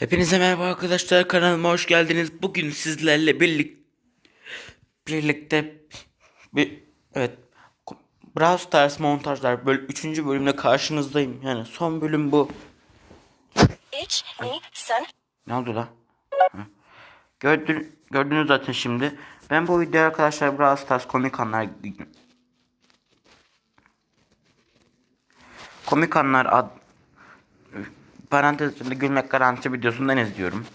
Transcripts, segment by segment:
Hepinize merhaba arkadaşlar kanalıma hoş geldiniz. Bugün sizlerle birlik birlikte bir evet Brawl Stars montajlar böl 3. bölümle karşınızdayım. Yani son bölüm bu. İç, ni, sen. Ne oldu? Hı. Gördün, gördünüz zaten şimdi. Ben bu videoya arkadaşlar Brawl Stars komik anlar komik anlar ad parantez içinde gülmek garanti videosundan izliyorum.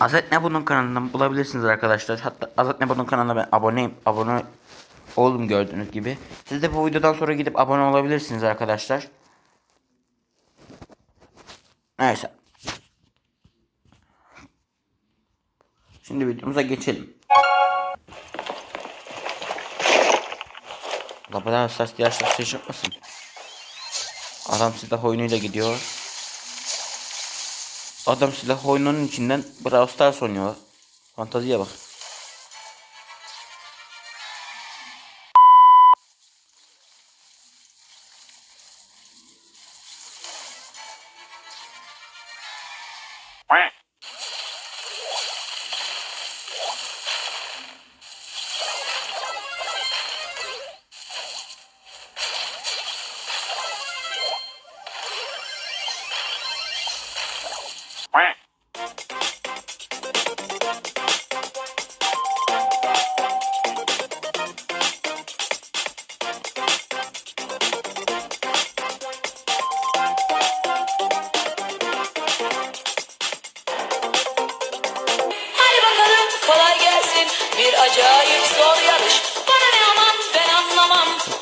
Azet ne bunun kanalından bulabilirsiniz arkadaşlar. Hatta Azet ne bunun kanalına ben aboneyim. Abone oldum gördüğünüz gibi. Siz de bu videodan sonra gidip abone olabilirsiniz arkadaşlar. Neyse. Şimdi videomuza geçelim. Da hassas diğer ses şaşırtmasın. Adam silah oyunuyla gidiyor. Adam silah oyununun içinden Brawl Stars oynuyor. Fantaziye bak.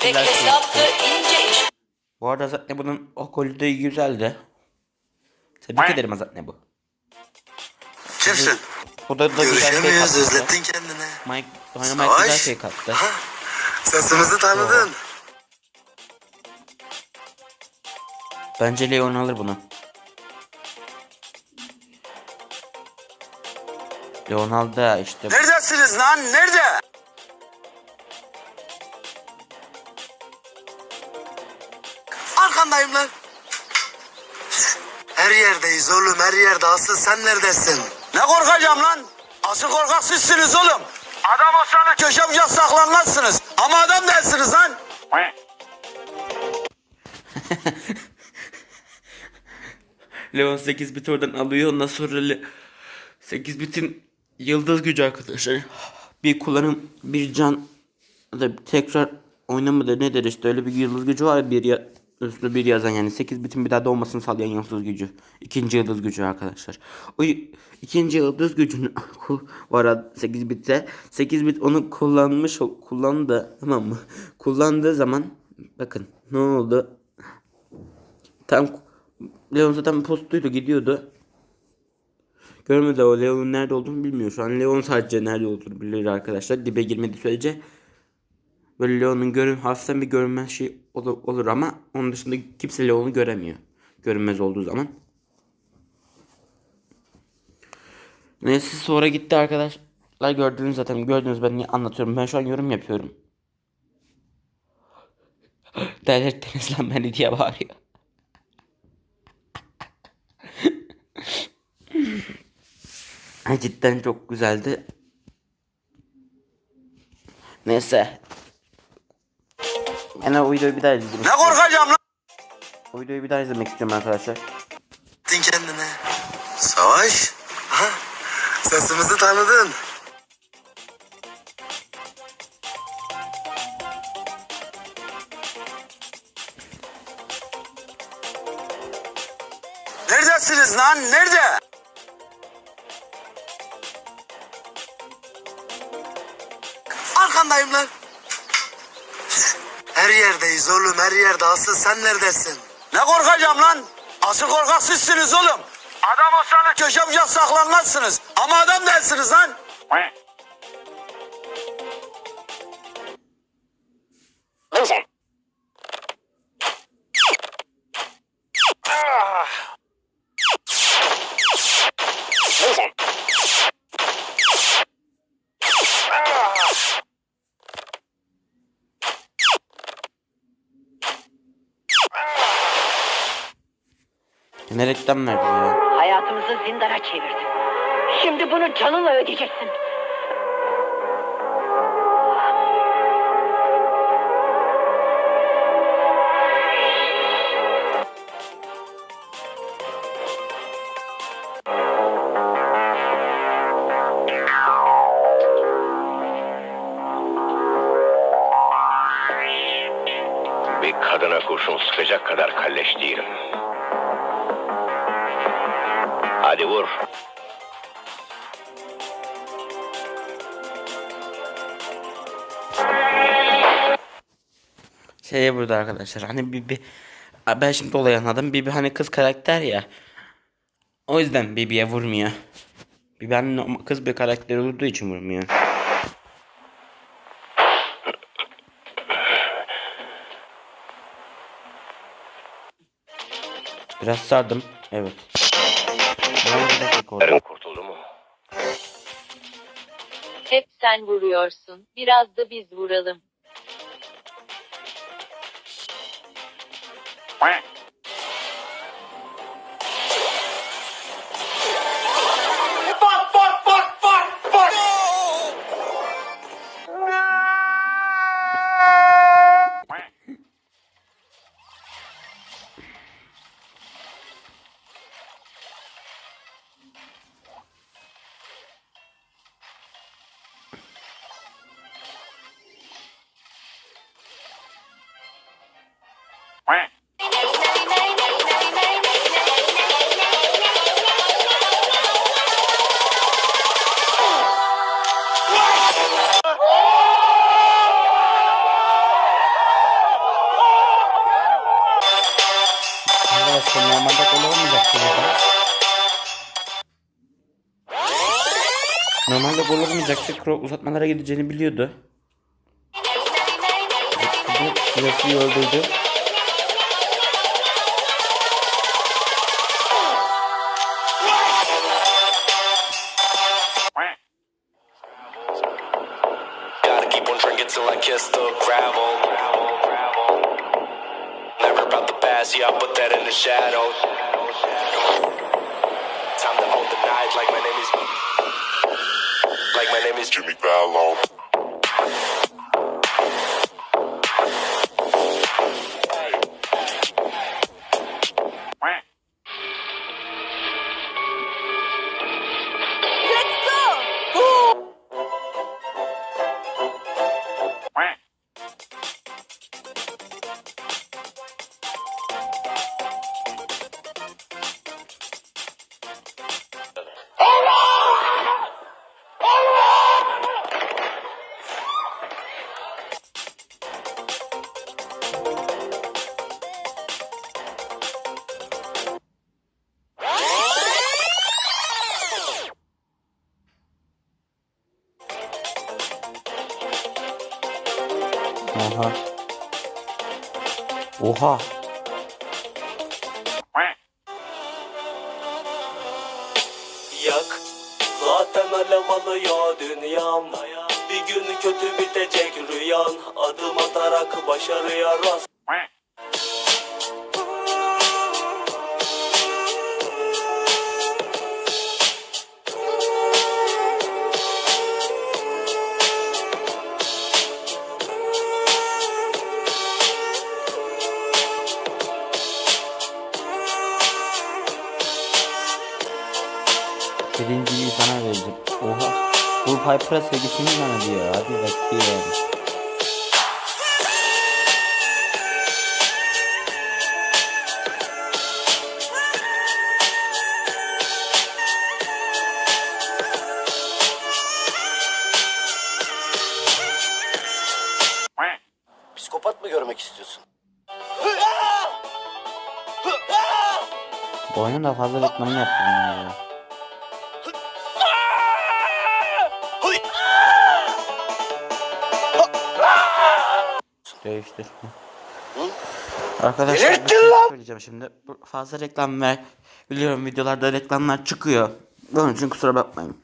İnce iş. Bu arada Azat ne bunun okulü de güzeldi. Tebrik ederim Azat ne bu. Kimsin? Bu da, da güzel şey kattı. özlettin kendini. Mike, Mike Savaş. güzel şey kattı. Ha? Sesimizi tanıdın. Bence Leon alır bunu. Leon aldı işte. Neredesiniz lan? Nerede? Arkandayım lan. Her yerdeyiz oğlum, her yerde. Asıl sen neredesin? Ne korkacağım lan? Asıl korkak sizsiniz oğlum. Adam olsanız köşe bucak saklanmazsınız. Ama adam değilsiniz lan. Leon 8 bit oradan alıyor. Ondan sonra Le- 8 bitin yıldız gücü arkadaşlar. Bir kullanım bir can da tekrar oynamadı nedir işte öyle bir yıldız gücü var bir ya, üstüne bir yazan yani 8 bitin bir daha doğmasını sağlayan yıldız gücü. İkinci yıldız gücü arkadaşlar. O ikinci yıldız gücünü var 8 bitte. 8 bit onu kullanmış kullandı tamam mı? Kullandığı zaman bakın ne oldu? Tam Leon zaten postuydu gidiyordu. Görmedi o Leon'un nerede olduğunu bilmiyor. Şu an Leon sadece nerede olduğunu bilir arkadaşlar. Dibe girmedi sürece. Böyle Leon'un görün hafiften bir görünmez şey olur, olur ama onun dışında kimse Leon'u göremiyor. Görünmez olduğu zaman. Neyse sonra gitti arkadaşlar. Gördünüz zaten gördünüz ben niye anlatıyorum. Ben şu an yorum yapıyorum. Delirttiniz lan beni diye bağırıyor. Cidden çok güzeldi. Neyse. Ben o videoyu bir daha izlemek Ne korkacağım lan? O videoyu bir daha izlemek istiyorum arkadaşlar. Ettin kendine. Savaş. Ha? Sesimizi tanıdın. Neredesiniz lan? Nerede? Arkandayım lan. Her yerdeyiz oğlum her yerde. Asıl sen neredesin? Ne korkacağım lan? Asıl korkak sizsiniz oğlum. Adam olsanız köşe bucak saklanmazsınız. Ama adam değilsiniz lan. Ne reklam verdi ya. Hayatımızı zindana çevirdin. Şimdi bunu canınla ödeyeceksin. Bir kadına kurşun sıkacak kadar kalleş değilim. Hadi vur. Şeye burada arkadaşlar hani Bibi ben şimdi olay anladım. Bibi hani kız karakter ya. O yüzden Bibi'ye vurmuyor. Bibi hani kız bir karakter olduğu için vurmuyor. Biraz sardım. Evet. Karın kurtuldu mu? Hep sen vuruyorsun. Biraz da biz vuralım. Past, yeah, I put that in the shadows. Time to hold the night like my name is. My name is Jimmy Fallon. Oha. Yak. Zaten alev alıyor dünyam. Bir gün kötü bitecek rüyan. Adım atarak başarıya rast Bu Piper'a sevgisini bana diyor. Hadi bakayım. Psikopat mı görmek istiyorsun? Bu oyunun da fazla reklamını yaptım ya. Değiştir. Arkadaşlar bir şey söyleyeceğim şimdi. Bu Fazla reklam ver. Biliyorum videolarda reklamlar çıkıyor. Onun için kusura bakmayın.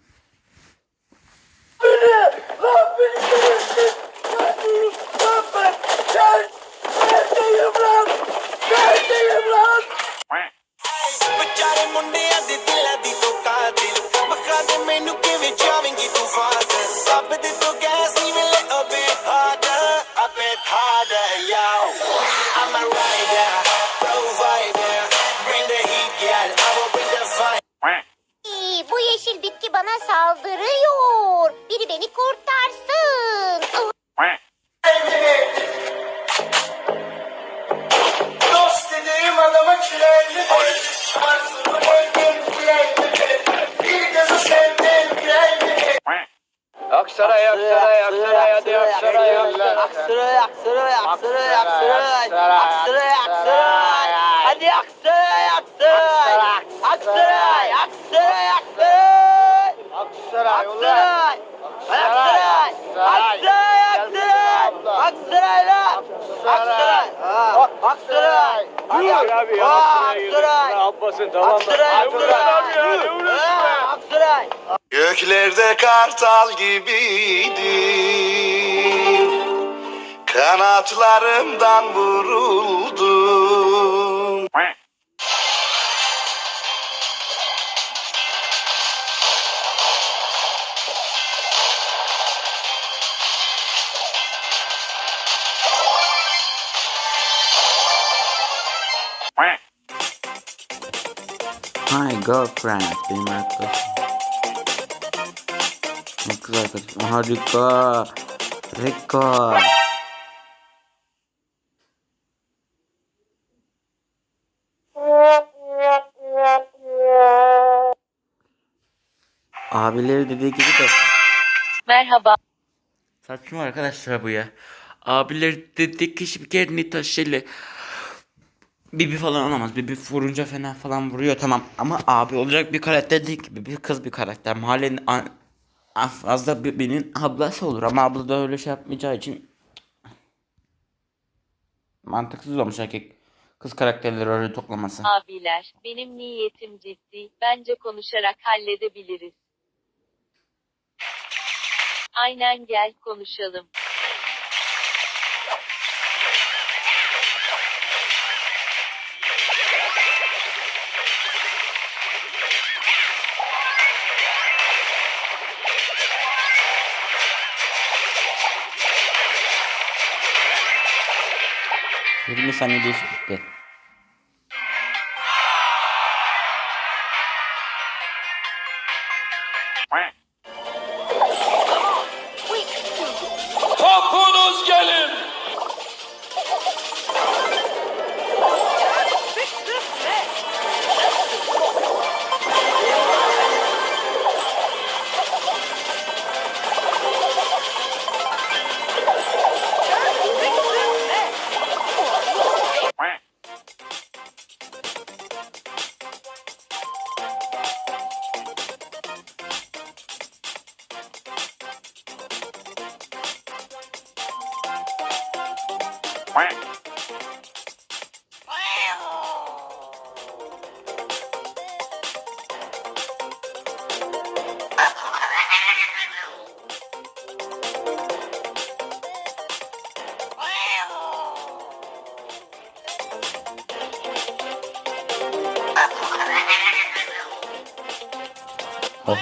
But gotta ਨੇ ਮੁੰਡਿਆਂ ਦੇ ਦਿਲਾਂ ਦੀ ਤੂੰ ਕਾਤਿਲ ਬਖਾ ਦੇ ਮੈਨੂੰ ਕਿਵੇਂ ਜਾਵੇਂਗੀ ਤੂੰ ਫਾਸਟ ਸਭ ਦੇ ਤੋਂ gas bu yeşil bitki bana saldırıyor. Aksaray, Aksaray, Aksaray, hadi Aksaray, Aksaray. Aksaray, Aksaray, Aksaray, Aksaray, Aksaray, Aksaray. Hadi Aksaray, Aksaray. Aksaray, Aksaray, Aksaray. Aksaray, Aksaray. Aksaray. Aksaray, Aksaray. Aksaray. Aksaray. Aksaray. Hadi abi ya, yürü. Aksaray. Ne yapmasın, tamam mı? Aksaray, Ay, Murat abi ya, ne Aksaray. vuruyorsun Aksaray. Göklerde kartal gibiydim Kanatlarımdan vuruldum My girlfriend benim arkadaşım. Ne kız arkadaşım. Harika. Harika. Abileri dediği gibi de Merhaba. saçma arkadaşlar bu ya. Abileri dediği kişi bir kere Nita Shelley Bibi falan olamaz. Bibi vurunca fena falan vuruyor tamam. Ama abi olacak bir karakter değil ki. Bibi kız bir karakter. Mahallenin an- fazla Bibi'nin ablası olur. Ama abla da öyle şey yapmayacağı için mantıksız olmuş erkek kız karakterleri öyle toplaması. Abiler, benim niyetim ciddi. Bence konuşarak halledebiliriz. Aynen gel konuşalım. Yirmi saniye değişik.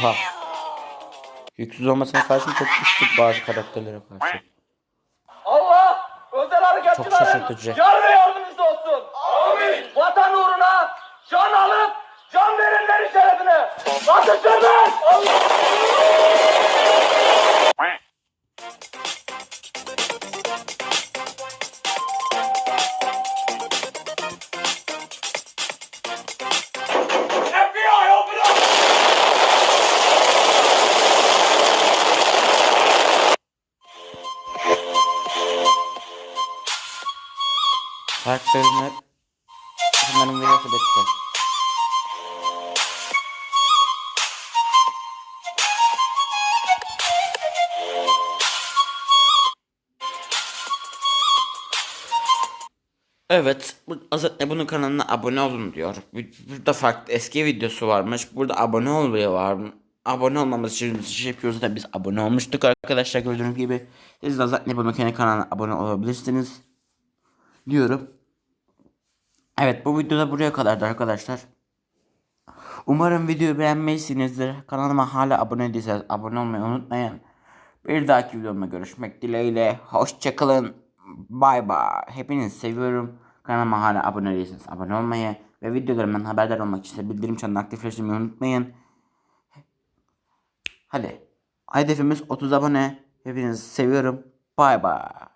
Oha. Yüksüz olmasına karşı çok güçlü bazı karakterlere karşı. Allah özel harekatçıların Çok şaşırtıcı. yar ve yardımcısı olsun. Amin. Vatan uğruna can alıp can verenlerin şerefine. Ateşlerden. Allah. Bunların videosu bitti. Evet, Azat bunun kanalına abone olun diyor. Burada farklı eski videosu varmış. Burada abone olmuyor var? Abone olmamız için bir şey yapıyoruz da biz abone olmuştuk arkadaşlar gördüğünüz gibi. Siz de Azat bunun kanalına abone olabilirsiniz. Diyorum. Evet bu videoda buraya kadardı arkadaşlar. Umarım videoyu beğenmişsinizdir. Kanalıma hala abone değilseniz abone olmayı unutmayın. Bir dahaki videomda görüşmek dileğiyle. Hoşçakalın. Bay bay. Hepinizi seviyorum. Kanalıma hala abone değilseniz abone olmayı ve videolarımdan haberdar olmak için bildirim çanını aktifleştirmeyi unutmayın. Hadi. Hedefimiz 30 abone. Hepinizi seviyorum. Bay bay.